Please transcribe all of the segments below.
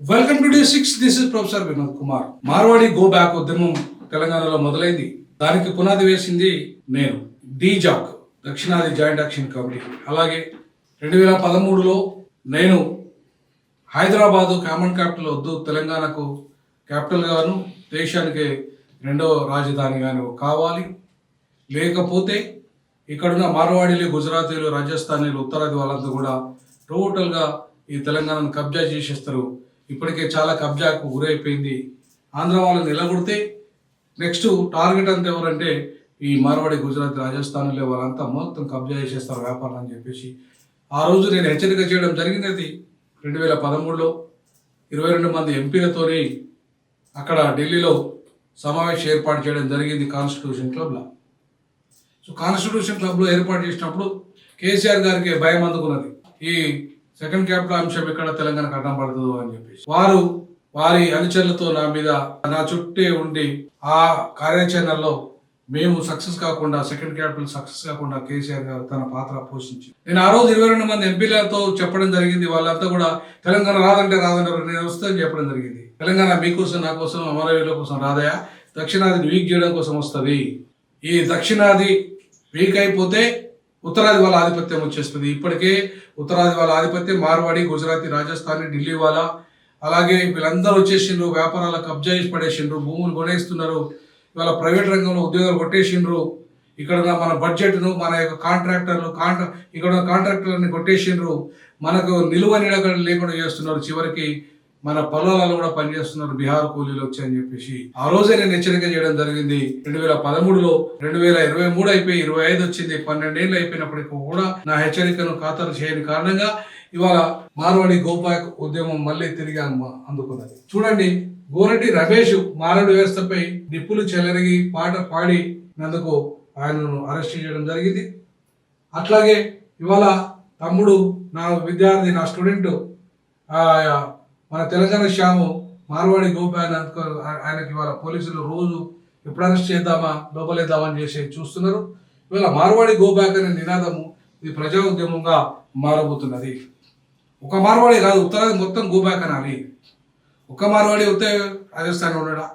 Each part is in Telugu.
Welcome to day six this is professor Vinod Kumar Marwadi go back ఉద్యమం తెలంగాణలో మొదలైంది. దానికి పునాది వేసింది నేను డీజాక్ దక్షిణాది జాయింట్ యాక్షన్ కమిటీ అలాగే రెండు వేల పదమూడులో నేను హైదరాబాదు కామన్ క్యాపిటల్ వద్దు తెలంగాణకు క్యాపిటల్ గాను దేశానికి రెండో రాజధానిగాను కావాలి. లేకపోతే ఇక్కడున్న మార్వాడీలు గుజరాతీలు రాజస్థానీలు ఉత్తరాది వాళ్ళంతా కూడా టోటల్గా ఈ తెలంగాణను కబ్జా చేసేస్తారు. ఇప్పటికే చాలా కబ్జాకు గురైపోయింది. ఆంధ్ర వాళ్ళని నిలగొడితే నెక్స్ట్ టార్గెట్ అంతా ఎవరంటే ఈ మార్వాడి గుజరాత్ రాజస్థాన్లో వాళ్ళంతా మొత్తం కబ్జా చేసేస్తారు వ్యాపారం అని చెప్పేసి. ఆ రోజు నేను హెచ్చరిక చేయడం జరిగింది అది రెండు వేల పదమూడులో. ఇరవై రెండు మంది ఎంపీలతోని అక్కడ ఢిల్లీలో సమావేశం ఏర్పాటు చేయడం జరిగింది కాన్స్టిట్యూషన్ క్లబ్లో. సో కాన్స్టిట్యూషన్ క్లబ్లో ఏర్పాటు చేసినప్పుడు కేసీఆర్ గారికి భయం అందుకున్నది. ఈ సెకండ్ క్యాపిటల్ అంశం ఇక్కడ తెలంగాణకు అడ్డం పడుతుందో అని చెప్పేసి. వారు వారి అనుచరులతో నా మీద నా చుట్టే ఉండి ఆ కార్యాచరణలో మేము సక్సెస్ కాకుండా సెకండ్ క్యాపిటల్ సక్సెస్ కాకుండా కేసీఆర్ గారు తన పాత్ర పోషించి నేను ఆ రోజు ఇరవై రెండు మంది ఎంపీలతో చెప్పడం జరిగింది. వాళ్ళంతా కూడా తెలంగాణ రాదంటే రాదంటారు నేను వస్తుందని చెప్పడం జరిగింది. తెలంగాణ మీకోసం నా కోసం అమరవీరుల కోసం రాదయా? దక్షిణాదిని వీక్ చేయడం కోసం వస్తుంది. ఈ దక్షిణాది వీక్ అయిపోతే ఉత్తరాది వాళ్ళ ఆధిపత్యం వచ్చేస్తుంది. ఇప్పటికే ఉత్తరాది వాళ్ళ ఆధిపత్యం మార్వాడి గుజరాతీ రాజస్థాన్ ఢిల్లీ వాళ్ళ. అలాగే వీళ్ళందరూ వచ్చేసిండ్రు వ్యాపారాల కబ్జా చేసి పడేసిండ్రు భూములు కొనేస్తున్నారు. ఇవాళ ప్రైవేట్ రంగంలో ఉద్యోగాలు కొట్టేసిండ్రు. ఇక్కడ ఉన్న మన బడ్జెట్ను మన యొక్క కాంట్రాక్టర్లు కాంట్రా ఇక్కడ ఉన్న కాంట్రాక్టర్లని కొట్టేసిండ్రు. మనకు నిలువ నిలకడ లేకుండా చేస్తున్నారు చివరికి. మన పొలాలలో కూడా పనిచేస్తున్నారు బీహార్ కూలీలు వచ్చాయని చెప్పేసి. ఆ రోజే నేను హెచ్చరిక చేయడం జరిగింది. రెండు వేల పదమూడులో రెండు వేల ఇరవై మూడు అయిపోయి ఇరవై ఐదు వచ్చింది. పన్నెండేళ్ళు అయిపోయినప్పటికీ కూడా నా హెచ్చరికను ఖాతరు చేయని కారణంగా ఇవాళ మార్వాడి గోపాయ ఉద్యమం మళ్ళీ తిరిగి అందుకున్నది. చూడండి గోరటి రమేష్ మారడు వ్యవస్థపై నిప్పులు చెలరిగి పాట పాడి నందుకు ఆయనను అరెస్ట్ చేయడం జరిగింది. అట్లాగే ఇవాళ తమ్ముడు నా విద్యార్థి నా స్టూడెంట్ మన తెలంగాణ శ్యాము మార్వాడి గోపాయన ఆయనకి ఇవాళ పోలీసులు రోజు ఎప్పుడు అరెస్ట్ చేద్దామా లోపలేద్దామని చేసి చూస్తున్నారు. ఇవాళ మార్వాడి గోబ్యాక్ అనే నినాదము ఇది ప్రజా ఉద్యమంగా మారబోతున్నది. ఒక మార్వాడి కాదు ఉత్తరాది మొత్తం గోబ్యాక్ అనాలి ఒక మార్వాడి వస్తే రాజస్థాన్ ఉన్నాడా?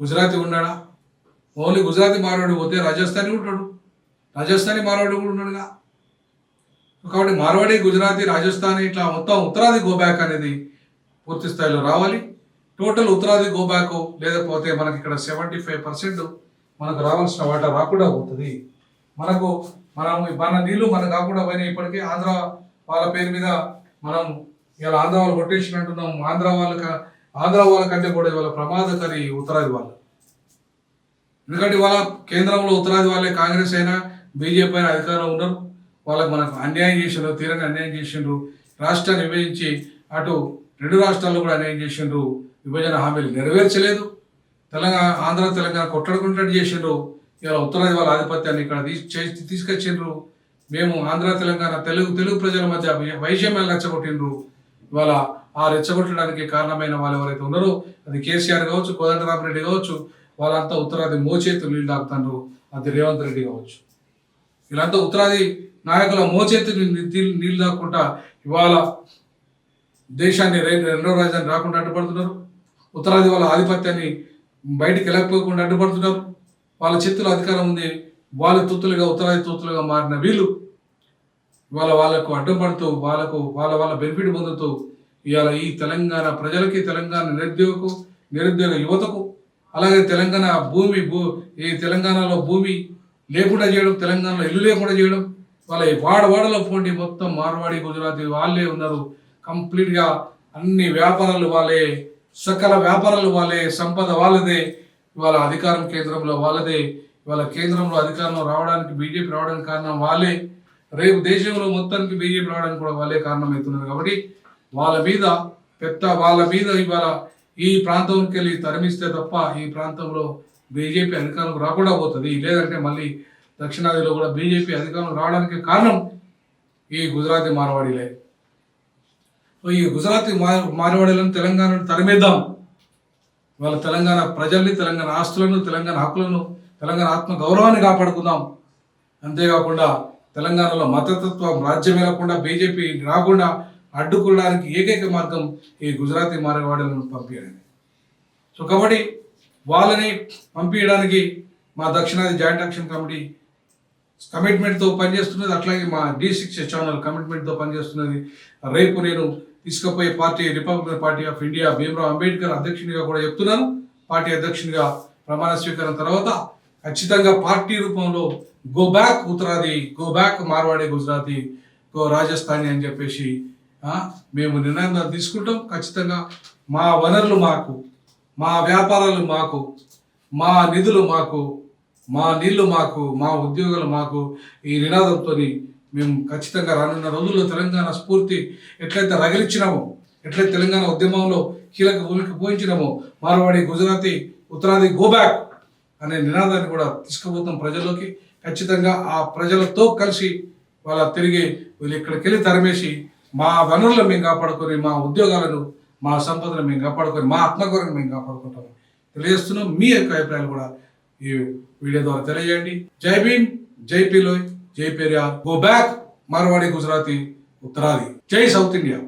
గుజరాతీ ఉన్నాడా? ఓన్లీ గుజరాతీ మార్వాడి పోతే రాజస్థానీ ఉంటాడు. రాజస్థానీ మార్వాడి కూడా ఉన్నాడుగా. కాబట్టి మార్వాడి గుజరాతీ రాజస్థానీ ఇట్లా మొత్తం ఉత్తరాది గోబ్యాక్ అనేది పూర్తి స్థాయిలో రావాలి. టోటల్ ఉత్తరాది గోబ్యాక్ లేకపోతే మనకి ఇక్కడ సెవెంటీ ఫైవ్ పర్సెంట్ మనకు రావాల్సిన వాటా రాకుండా పోతుంది. మనకు మనం మన నీళ్ళు మనకు కాకుండా పోయినాయి ఇప్పటికీ ఆంధ్ర వాళ్ళ పేరు మీద మనం ఇలా ఆంధ్ర వాళ్ళు కొట్టేసినట్టున్నాం. ఆంధ్ర వాళ్ళ ఆంధ్ర వాళ్ళకంటే కూడా ఇవాళ ప్రమాదకరి ఉత్తరాది వాళ్ళు. ఎందుకంటే ఇవాళ కేంద్రంలో ఉత్తరాది వాళ్ళే కాంగ్రెస్ అయినా బీజేపీ అయినా అధికారంలో ఉన్నారు. వాళ్ళకి మనకు అన్యాయం చేసిండ్రు తీరని అన్యాయం చేసిండ్రు రాష్ట్రాన్ని విభజించి అటు రెండు రాష్ట్రాల్లో కూడా అన్యాయం చేసిండ్రు విభజన హామీలు నెరవేర్చలేదు. తెలంగాణ ఆంధ్ర తెలంగాణ కొట్టడుకుంటట్టు చేసిండ్రు. ఇవాళ ఉత్తరాది వాళ్ళ ఆధిపత్యాన్ని ఇక్కడ తీసి తీసుకొచ్చిండ్రు. మేము ఆంధ్ర తెలంగాణ తెలుగు తెలుగు ప్రజల మధ్య వై- రెచ్చగొట్టిండ్రు. ఇవాళ ఆ రెచ్చగొట్టడానికి కారణమైన వాళ్ళు ఎవరైతే ఉన్నారో అది కేసీఆర్ కావచ్చు కోదండరామరెడ్డి కావచ్చు వాళ్ళంతా ఉత్తరాది మోచేతులు నీళ్ళు తాగుతాండ్రు అది రేవంత్ రెడ్డి కావచ్చు. వీళ్ళంతా ఉత్తరాది నాయకుల మోచేతి నీళ్ళు నీళ్ళు ఇవాళ దేశాన్ని రె- రెండో రాజధాని రాకుండా అడ్డుపడుతున్నారు. ఉత్తరాది వాళ్ళ ఆధిపత్యాన్ని బయటికి వెళ్ళకపోకుండా అడ్డుపడుతున్నారు. వాళ్ళ చేతిలో అధికారం ఉంది. వాళ్ళ తొత్తులుగా ఉత్తరాది తొత్తులుగా మారిన వీళ్ళు ఇవాళ వాళ్ళకు అడ్డం పడుతూ వాళ్ళకు వాళ్ళ వాళ్ళ బెనిఫిట్ పొందుతూ ఇవాళ ఈ తెలంగాణ ప్రజలకి తెలంగాణ నిరుద్యోగకు నిరుద్యోగ యువతకు అలాగే తెలంగాణ భూమి భూ ఈ తెలంగాణలో భూమి లేకుండా చేయడం తెలంగాణలో ఇల్లు లేకుండా చేయడం వాళ్ళ వాడవాడలో పోండి మొత్తం మార్వాడి గుజరాతీ వాళ్ళే ఉన్నారు. కంప్లీట్గా అన్ని వ్యాపారాలు వాళ్ళే సకల వ్యాపారాలు వాళ్ళే సంపద వాళ్ళదే. ఇవాళ అధికారం కేంద్రంలో వాళ్ళదే. ఇవాళ కేంద్రంలో అధికారం రావడానికి బీజేపీ రావడానికి కారణం వాళ్ళే. రేపు దేశంలో మొత్తానికి బీజేపీ రావడానికి కూడా వాళ్ళే కారణమవుతున్నారు కాబట్టి వాళ్ళ మీద పెద్ద వాళ్ళ మీద ఇవాళ ఈ ప్రాంతంకి వెళ్ళి తరిమిస్తే తప్ప ఈ ప్రాంతంలో బీజేపీ అధికారం రాకుండా పోతుంది. లేదంటే మళ్ళీ దక్షిణాదిలో కూడా బీజేపీ అధికారం రావడానికి కారణం ఈ గుజరాతీ మార్వాడీలే. ఈ గుజరాతీ మార్ మార్వాడీలను తెలంగాణను తరిమేద్దాం. వాళ్ళ తెలంగాణ ప్రజల్ని తెలంగాణ ఆస్తులను తెలంగాణ హక్కులను తెలంగాణ ఆత్మ గౌరవాన్ని కాపాడుకుందాం. అంతేకాకుండా తెలంగాణలో మతతత్వం రాజ్యం వెళ్ళకుండా బీజేపీ రాకుండా అడ్డుకోవడానికి ఏకైక మార్గం ఈ గుజరాతీ మారవాడలను పంపించడం సో కాబట్టి వాళ్ళని పంపించడానికి మా దక్షిణాది జాయింట్ యాక్షన్ కమిటీ కమిట్మెంట్తో పనిచేస్తున్నది అట్లాగే మా డి సిక్స్ ఛానల్ కమిట్మెంట్తో పనిచేస్తున్నది. రేపు నేను తీసుకుపోయే party republican party of India Bhimrao Ambedkar అధ్యక్షునిగా కూడా చెప్తున్నాను. పార్టీ అధ్యక్షునిగా ప్రమాణ స్వీకారం తర్వాత ఖచ్చితంగా పార్టీ రూపంలో గో బ్యాక్ ఉత్తరాది go back Marwadi Gujarati go Rajasthani అని చెప్పేసి మేము నిర్ణయం తీసుకుంటాం. ఖచ్చితంగా మా వనరులు మాకు మా వ్యాపారాలు మాకు మా నిధులు మాకు మా నీళ్ళు మాకు మా ఉద్యోగాలు మాకు ఈ నినాదంతో మేము ఖచ్చితంగా రానున్న రోజుల్లో తెలంగాణ స్ఫూర్తి ఎట్లయితే రగిలిచ్చినామో ఎట్లయితే తెలంగాణ ఉద్యమంలో కీలక భూమికి పోయించినామో మార్వాడి గుజరాతీ ఉత్తరాది గోబ్యాక్ అనే నినాదాన్ని కూడా తీసుకుపోతాం ప్రజల్లోకి. ఖచ్చితంగా ఆ ప్రజలతో కలిసి వాళ్ళ తిరిగి వీళ్ళు ఇక్కడికి వెళ్ళి తరిమేసి మా వనరులను మేము కాపాడుకొని మా ఉద్యోగాలను మా సంపదను మేము కాపాడుకొని మా ఆత్మగౌరవం మేము కాపాడుకుంటాం తెలియజేస్తున్నాం. మీ యొక్క అభిప్రాయాలు కూడా ఈ వీడియో ద్వారా తెలియజేయండి. జై భీమ్ జై పిలోయ్ జై పెరియార్ గో బ్యాక్ మార్వాడి గుజరాతీ ఉత్తరాది. జై సౌత్ ఇండియా.